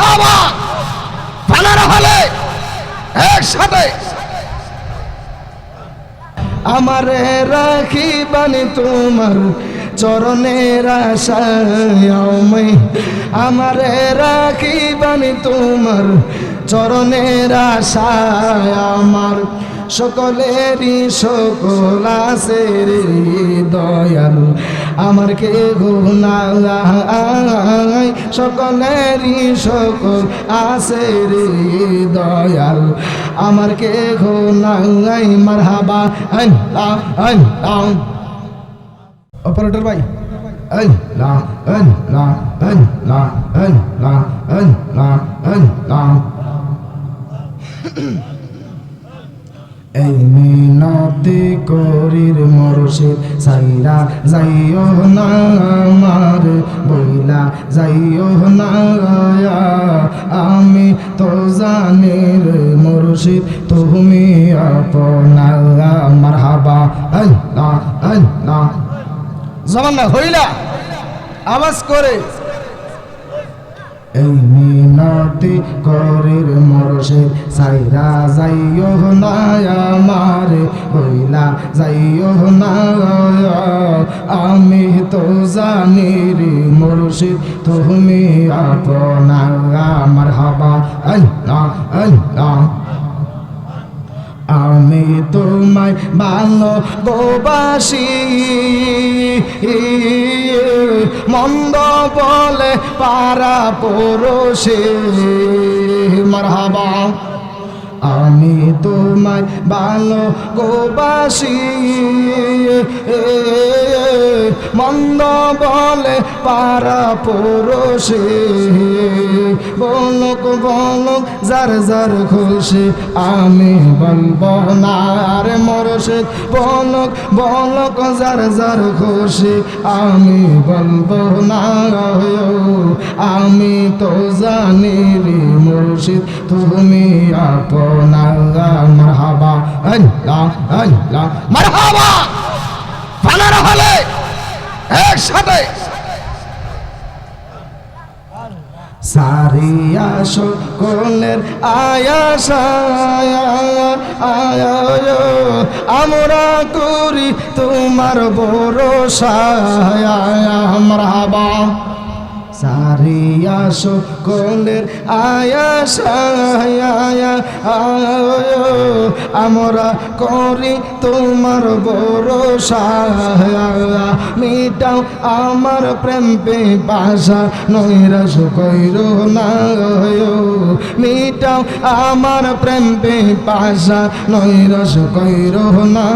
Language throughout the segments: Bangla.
হাবা বানার হলে একসাথে। আমার রাখি বানি তোমার চরণের আশায় আমার রাখি বানি তোমার চরণের আশায় আমার। সকলেরই সকল আছে রে দয়াল। আমার কে গুনাই সকলেরই সকল আছে রে দয়াল। আমার কে গুনাই মারহাবা আল্লাহ আল্লাহ অপারেটর ভাই আল্লাহ আল্লাহ আল্লাহ আল্লাহ আল্লাহ আল্লাহ এই মিনতি করির মরশিদ সাইরা যাইও না আমার, বইলা যাইও না আমি তো জানি রে মুর্শিদ, তুমি আপনা মারহাবা। আল্লাহ আল্লাহ জবান না, হইলা। আওয়াজ করে। এই মিনতি করির মরশিদ সাইরা যাইও না আমার, হইলা যাইও না। আমি তো জানি রে মুর্শিদ তুমি আপনা আমার হাবা। আল্লাহ আমি তোমায় ভালো গোবাসি মন্দ বলে পারা পড়োশে মারহাবা। আমি তোমায় ভালো গোবাসি মন্দ বলে পারা পড়োশে। বলক বলক, যার যার খুশি আমি বলব না। আর মরশে বলক বলক, যার যার খুশি আমি বলব না। আমি তো জানি রে মুর্শিদ, তুমি আপনা মারহাবা। আল্লাহ আল্লাহ, মারহাবা! বানার হলে একসাথে। সকলের আয়াস আমরা করি তোমার ভরসা মারহাবা। সারিয়া সকলের আয়াস আমরা করি তোমার বড় সায়া মিটাও আমার প্রেম পে পাশা নৈরাস কইর না মিটাও আমার প্রেম পাশা নৈরাস কইর না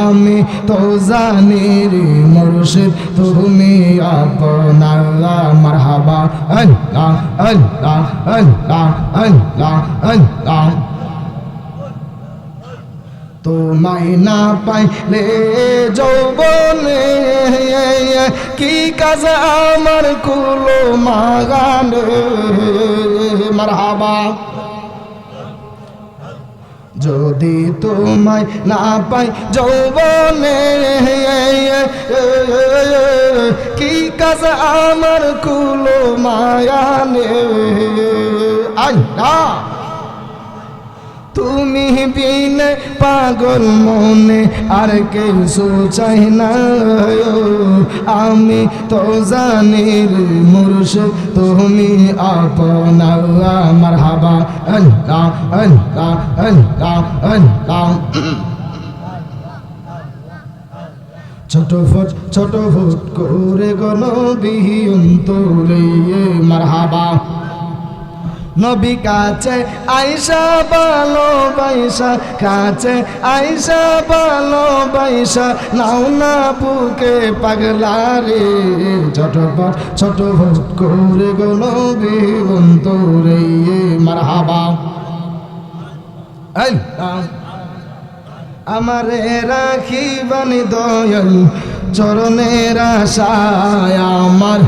আমি তো জানি রে মুর্শিদ, তুমি আপনা মারহাবা। আল্লাহ আল্লাহ আল্লাহ আল্লাহ আল্লাহ। তোমায় না পাইলে যৌবনে কি কাজ আমার কুলো মাগানে? মারহাবা। যদি তোমায় না পাই যৌবনে কি কাজ আমার কুলো মায়ানে? আল্লাহ! তুমি বিনে পাগল মনে আর কিছু চাই না। আমি তো জানি মুরুষ, তুমি আপনা। আমার হাবা আল্লাহ আল্লাহ আল্লাহ আল্লাহ। ছোট ফুট ছোট ফুট করে গণ বিহীন মারহাবা। নবী কাছে আইসা ভালো বাইসা কাছে আইসা ভালো বাইসা নাও না বুকে পাগলা রে। ছোটপট ছোট ভোট করে গো নবী বন্তরে মারহাবা। এই আমারে রাখি বানি দয়াল, চরণের আশায় আমার।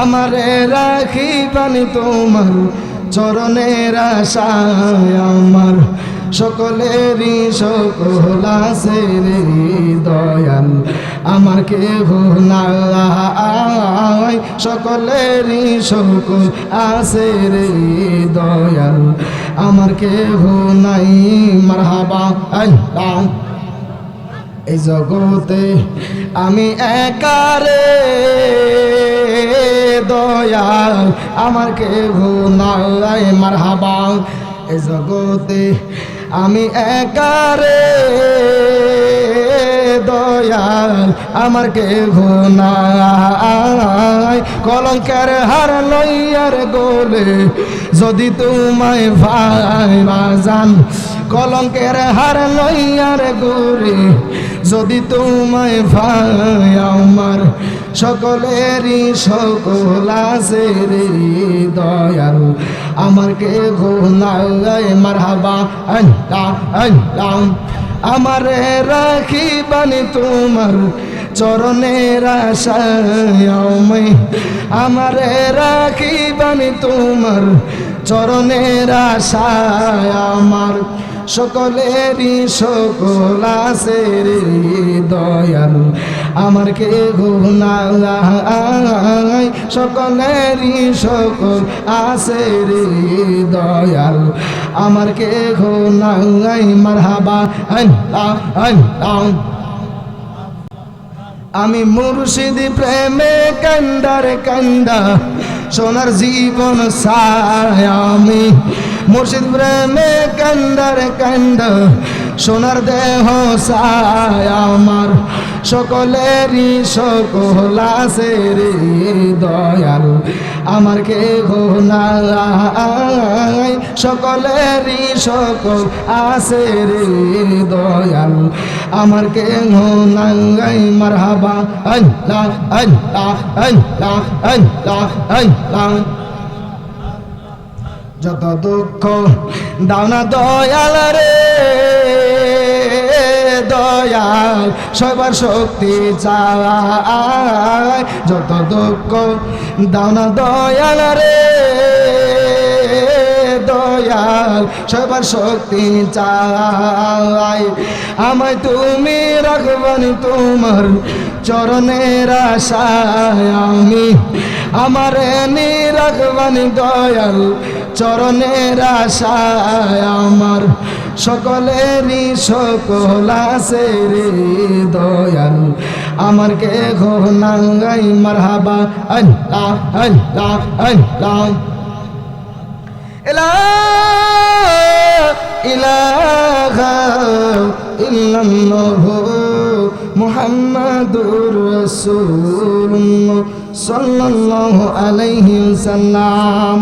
আমারে রাখি বানি তোমার চরণের আশায় আমার সকলেরই সকল আছে রে দয়াল আমার কেহ নাই, সকলেরই সকল আছে রে দয়াল আমার কেহ নাই, মারহাবা আল্লাহ এই জগতে আমি একারে দয়াল, আমার কেহ নাই, মারহাবা। এই জগতে আমি একারে দয়াল, আমার কেহ নাই। কলঙ্কের হার লইয়ার গোলে যদি তোমায় ভাই বাজান, কলঙ্কের হার লইয়ার গোরে যদি তোমায় ভাই আমার সকলেরই সকল আছে রে দয়াল। আমার কে গো নাই মারহাবা। আল্লাহ আল্লাহ। আমারে রাখি বানি তোমার চরণের আশায় আমারে রাখি বানি তোমার চরণের আশায় আমার। সকলেরই সকল আছে রে দয়াল। আমার কে গুনাই সকলেরই সকল আছে রে দয়াল। আমার কে গুনাই মারহাবা। আল্লাহ আমি মুর্শিদ প্রেমে কান্দার কান্দা, সোনার জীবন সায় আমি। মুর্শিদ প্রেমে কান্দার কান্দা, সোনার দেহ সায় আমার। সকলেরই সকল আছে রে দয়াল। আমার কে নাই, সকলেরই সকল আছে রে দয়াল। আমার কে নাই, মারহাবা, আল্লাহ আল্লাহ আল্লাহ আল্লাহ আল্লাহ। যত দুঃখ দাওনা দয়াল রে দয়াল, সবার শক্তি চায় যত দুঃখ দাওনা দয়াল রে। দয়াল, সবার শক্তি চায় আমায় তুমি রাখবানি তোমার চরণের আশায়। আমি আমার নি রাখবানি দয়াল, চরণের আশায়। আমার সকলেরই সকল আছে রে দয়াল। আমার কে ঘনাঙ্গাই মারহাবা, আল্লাহ আল্লাহ আল্লাহ। ইলাহা ইল্লাল্লাহু মুহাম্মাদুর রাসূলুল্লাহ সাল্লাল্লাহু আলাইহি ওয়াসাল্লাম।